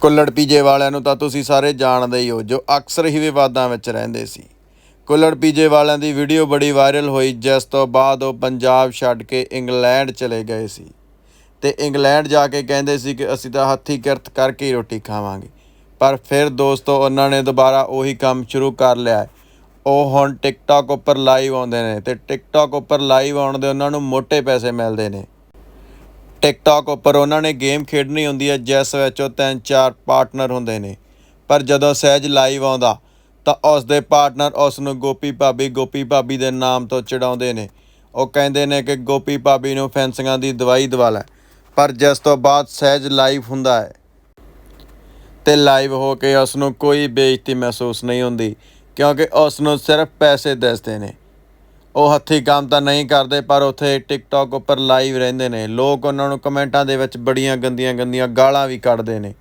ਕੁੱਲੜ ਪੀਜੇ ਵਾਲਿਆਂ ਨੂੰ ਤਾਂ ਤੁਸੀਂ ਸਾਰੇ ਜਾਣਦੇ ਹੀ ਹੋ, ਜੋ ਅਕਸਰ ਹੀ ਵਿਵਾਦਾਂ ਵਿੱਚ ਰਹਿੰਦੇ ਸੀ। ਕੁੱਲੜ ਪੀਜੇ ਵਾਲਿਆਂ ਦੀ ਵੀਡੀਓ ਬੜੀ ਵਾਇਰਲ ਹੋਈ, ਜਿਸ ਤੋਂ ਬਾਅਦ ਉਹ ਪੰਜਾਬ ਛੱਡ ਕੇ ਇੰਗਲੈਂਡ ਚਲੇ ਗਏ ਸੀ। ਤੇ ਇੰਗਲੈਂਡ ਜਾ ਕੇ ਕਹਿੰਦੇ ਸੀ ਕਿ ਅਸੀਂ ਤਾਂ ਹੱਥੀ ਕਿਰਤ ਕਰਕੇ ਹੀ ਰੋਟੀ ਖਾਵਾਂਗੇ। ਪਰ ਫਿਰ ਦੋਸਤੋ, ਉਹਨਾਂ ਨੇ ਦੁਬਾਰਾ ਉਹੀ ਕੰਮ ਸ਼ੁਰੂ ਕਰ ਲਿਆ ਉਹ ਹੁਣ ਟਿਕਟੌਕ ਉੱਪਰ ਲਾਈਵ ਆਉਂਦੇ ਨੇ ਤੇ ਟਿਕਟੌਕ ਉੱਪਰ ਲਾਈਵ ਆਉਣ ਦੇ ਉਹਨਾਂ ਨੂੰ ਮੋٹے ਪੈਸੇ ਮਿਲਦੇ ਨੇ। ਟਿਕਟੌਕ ਉੱਪਰ ਉਹਨਾਂ ਨੇ ਗੇਮ ਖੇਡਣੀ ਹੁੰਦੀ ਹੈ, ਜਿਸ ਵਿੱਚ ਉਹ ਤਿੰਨ ਚਾਰ ਪਾਰਟਨਰ ਹੁੰਦੇ ਨੇ। ਪਰ ਜਦੋਂ ਸਹਿਜ ਲਾਈਵ ਆਉਂਦਾ, ਤਾਂ ਉਸ ਦੇ ਪਾਰਟਨਰ ਉਸ ਨੂੰ ਗੋਪੀ ਭਾਬੀ ਗੋਪੀ ਭਾਬੀ ਦੇ ਨਾਮ ਤੋਂ ਚਿੜਾਉਂਦੇ ਨੇ। ਉਹ ਕਹਿੰਦੇ ਨੇ ਕਿ ਗੋਪੀ ਭਾਬੀ ਨੂੰ ਫੈਂਸਿੰਗਾਂ ਦੀ ਦਵਾਈ ਦਵਾ ਲੈ। ਪਰ ਜਿਸ ਤੋਂ ਬਾਅਦ ਸਹਿਜ ਲਾਈਵ ਹੁੰਦਾ ਹੈ, ਤੇ ਲਾਈਵ ਹੋ ਕੇ ਉਸ ਨੂੰ ਕੋਈ ਬੇਇੱਜ਼ਤੀ ਮਹਿਸੂਸ ਨਹੀਂ ਹੁੰਦੀ, ਕਿਉਂਕਿ ਉਸ ਨੂੰ ਸਿਰਫ ਪੈਸੇ ਦਿਸਦੇ ਨੇ। ਉਹ ਹੱਥੀਂ ਕੰਮ ਤਾਂ ਨਹੀਂ ਕਰਦੇ, ਪਰ ਉੱਥੇ ਟਿਕਟੌਕ ਉੱਪਰ ਲਾਈਵ ਰਹਿੰਦੇ ਨੇ। ਲੋਕ ਉਹਨਾਂ ਨੂੰ ਕਮੈਂਟਾਂ ਦੇ ਵਿੱਚ ਬੜੀਆਂ ਗੰਦੀਆਂ ਗੰਦੀਆਂ ਗਾਲਾਂ ਵੀ ਕੱਢਦੇ ਨੇ।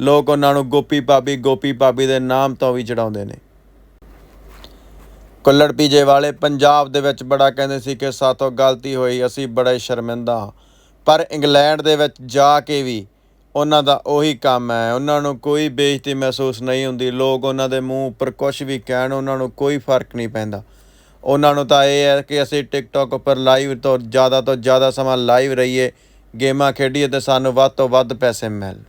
ਲੋਕ ਉਹਨਾਂ ਨੂੰ ਗੋਪੀ ਭਾਬੀ ਗੋਪੀ ਭਾਬੀ ਦੇ ਨਾਮ ਤੋਂ ਵੀ ਚੜਾਉਂਦੇ ਨੇ। ਕੁੱਲੜ ਪੀਜੇ ਵਾਲੇ ਪੰਜਾਬ ਦੇ ਵਿੱਚ ਬੜਾ ਕਹਿੰਦੇ ਸੀ ਕਿ ਸਾਤੋਂ ਗਲਤੀ ਹੋਈ, ਅਸੀਂ ਬੜੇ ਸ਼ਰਮਿੰਦਾ ਹਾਂ। ਪਰ ਇੰਗਲੈਂਡ ਦੇ ਵਿੱਚ ਜਾ ਕੇ ਵੀ ਉਹਨਾਂ ਦਾ ਉਹੀ ਕੰਮ ਹੈ। ਉਹਨਾਂ ਨੂੰ ਕੋਈ ਬੇਇੱਜ਼ਤੀ ਮਹਿਸੂਸ ਨਹੀਂ ਹੁੰਦੀ। ਲੋਕ ਉਹਨਾਂ ਦੇ ਮੂੰਹ ਉੱਪਰ ਕੁਝ ਵੀ ਕਹਿਣ, ਉਹਨਾਂ ਨੂੰ ਕੋਈ ਫ਼ਰਕ ਨਹੀਂ ਪੈਂਦਾ। ਉਹਨਾਂ ਨੂੰ ਤਾਂ ਇਹ ਹੈ ਕਿ ਅਸੀਂ ਟਿਕਟੌਕ ਉੱਪਰ ਲਾਈਵ ਤੋਂ ਜ਼ਿਆਦਾ ਤੋਂ ਜ਼ਿਆਦਾ ਸਮਾਂ ਲਾਈਵ ਰਹੀਏ, ਗੇਮਾਂ ਖੇਡੀਏ ਤੇ ਸਾਨੂੰ ਵੱਧ ਤੋਂ ਵੱਧ ਪੈਸੇ ਮਿਲਣ